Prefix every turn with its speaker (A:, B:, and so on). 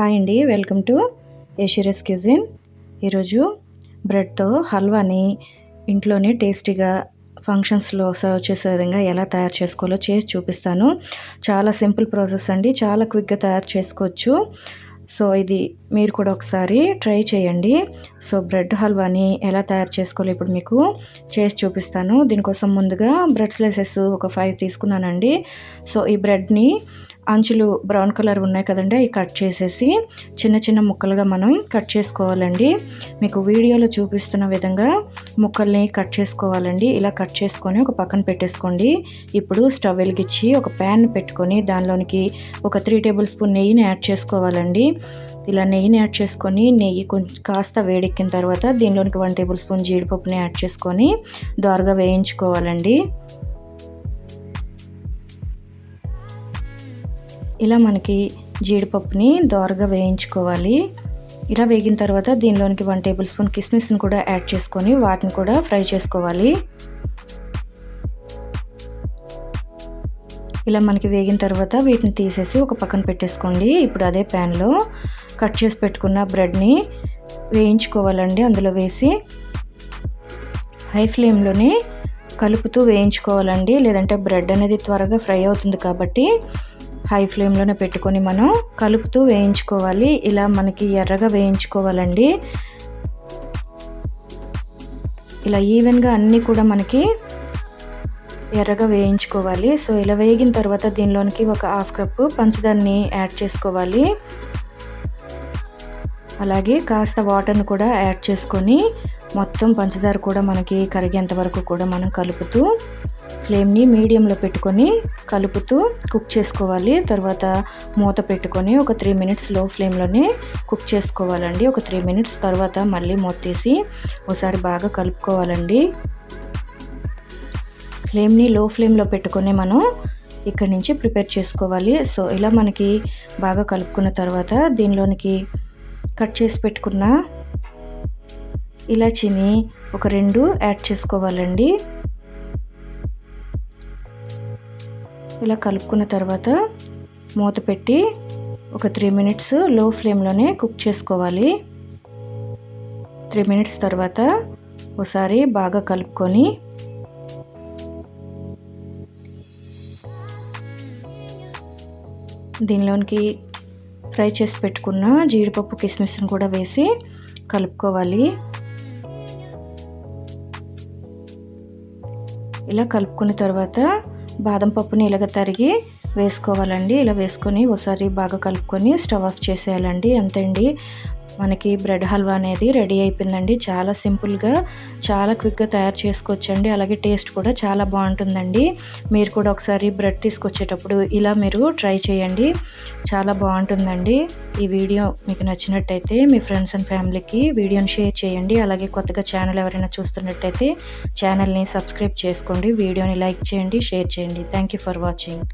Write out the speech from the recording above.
A: Hi అండి welcome to ఏషిరస్ cuisine. ఈరోజు బ్రెడ్తో హల్వాని ఇంట్లోనే టేస్టీగా ఫంక్షన్స్లో సర్వ్ చేసే విధంగా ఎలా తయారు చేసుకోవాలో చేసి చూపిస్తాను. చాలా సింపుల్ ప్రాసెస్ అండి చాలా క్విక్గా తయారు చేసుకోవచ్చు. సో ఇది మీరు కూడా ఒకసారి ట్రై చేయండి. సో బ్రెడ్ హల్వాని ఎలా తయారు చేసుకోవాలో ఇప్పుడు మీకు చేసి చూపిస్తాను. దీనికోసం ముందుగా బ్రెడ్ స్లైసెస్ ఒక ఫైవ్ తీసుకున్నానండి. సో ఈ బ్రెడ్ని అంచులు బ్రౌన్ కలర్ ఉన్నాయి కదండి అవి కట్ చేసేసి చిన్న చిన్న ముక్కలుగా మనం కట్ చేసుకోవాలండి. మీకు వీడియోలో చూపిస్తున్న విధంగా ముక్కల్ని కట్ చేసుకోవాలండి. ఇలా కట్ చేసుకొని ఒక పక్కన పెట్టేసుకోండి. ఇప్పుడు స్టవ్ వెలిగించి ఒక ప్యాన్ పెట్టుకొని దానిలోనికి ఒక త్రీ టేబుల్ స్పూన్ నెయ్యిని యాడ్ చేసుకోవాలండి. ఇలా నెయ్యిని యాడ్ చేసుకొని నెయ్యి కొంచెం కాస్త వేడెక్కిన తర్వాత దీనిలోనికి వన్ టేబుల్ స్పూన్ జీడిపప్పుని యాడ్ చేసుకొని దోరగా వేయించుకోవాలండి. ఇలా మనకి జీడిపప్పుని దోరగా వేయించుకోవాలి. ఇలా వేగిన తర్వాత దీనిలోనికి వన్ టేబుల్ స్పూన్ కిస్మిస్ని కూడా యాడ్ చేసుకొని వాటిని కూడా ఫ్రై చేసుకోవాలి. ఇలా మనకి వేగిన తర్వాత వీటిని తీసేసి ఒక పక్కన పెట్టేసుకోండి. ఇప్పుడు అదే ప్యాన్లో కట్ చేసి పెట్టుకున్న బ్రెడ్ని వేయించుకోవాలండి. అందులో వేసి హై ఫ్లేమ్లోనే కలుపుతూ వేయించుకోవాలండి. లేదంటే బ్రెడ్ అనేది త్వరగా ఫ్రై అవుతుంది కాబట్టి హై ఫ్లేమ్లోనే పెట్టుకొని మనం కలుపుతూ వేయించుకోవాలి. ఇలా మనకి ఎర్రగా వేయించుకోవాలండి. ఇలా ఈవెన్గా అన్నీ కూడా మనకి ఎర్రగా వేయించుకోవాలి. సో ఇలా వేగిన తర్వాత దీనిలోనికి ఒక హాఫ్ కప్పు పంచదారని యాడ్ చేసుకోవాలి. అలాగే కాస్త వాటర్ని కూడా యాడ్ చేసుకొని మొత్తం పంచదార కూడా మనకి కరిగేంత వరకు కూడా మనం కలుపుతూ ఫ్లేమ్ని మీడియంలో పెట్టుకొని కలుపుతూ కుక్ చేసుకోవాలి. తర్వాత మూత పెట్టుకొని ఒక త్రీ మినిట్స్లో ఫ్లేమ్లోనే కుక్ చేసుకోవాలండి. ఒక త్రీ మినిట్స్ తర్వాత మళ్ళీ మూత తీసి ఒకసారి బాగా కలుపుకోవాలండి. ఫ్లేమ్ని లో ఫ్లేమ్లో పెట్టుకొని మనం ఇక్కడి నుంచి ప్రిపేర్ చేసుకోవాలి. సో ఇలా మనకి బాగా కలుపుకున్న తర్వాత దీనిలోనికి కట్ చేసి పెట్టుకున్న ఇలాచీని ఒక రెండు యాడ్ చేసుకోవాలండి. ఇలా కలుపుకున్న తర్వాత మూత పెట్టి ఒక త్రీ మినిట్స్లో ఫ్లేమ్లోనే కుక్ చేసుకోవాలి. త్రీ మినిట్స్ తర్వాత ఒకసారి బాగా కలుపుకొని దీనిలోనికి ఫ్రై చేసి పెట్టుకున్న జీడిపప్పు కిస్మిస్ని కూడా వేసి కలుపుకోవాలి. ఇలా కలుపుకున్న తర్వాత బాదం పప్పుని ఇలాగ తరిగి వేసుకోవాలండి. ఇలా వేసుకొని ఒకసారి బాగా కలుపుకొని స్టవ్ ఆఫ్ చేసేయాలండి. అంతే అండి మనకి బ్రెడ్ హల్వా అనేది రెడీ అయిపోయిందండి. చాలా సింపుల్గా చాలా క్విక్గా తయారు చేసుకోవచ్చండి. అలాగే టేస్ట్ కూడా చాలా బాగుంటుందండి. మీరు కూడా ఒకసారి బ్రెడ్ తీసుకొచ్చేటప్పుడు ఇలా మీరు ట్రై చేయండి. చాలా బాగుంటుందండి. ఈ వీడియో మీకు నచ్చినట్టయితే మీ ఫ్రెండ్స్ అండ్ ఫ్యామిలీకి వీడియోని షేర్ చేయండి. అలాగే కొత్తగా ఛానల్ ఎవరైనా చూస్తున్నట్టయితే ఛానల్ని సబ్స్క్రైబ్ చేసుకోండి. వీడియోని లైక్ చేయండి షేర్ చేయండి. Thank for watching.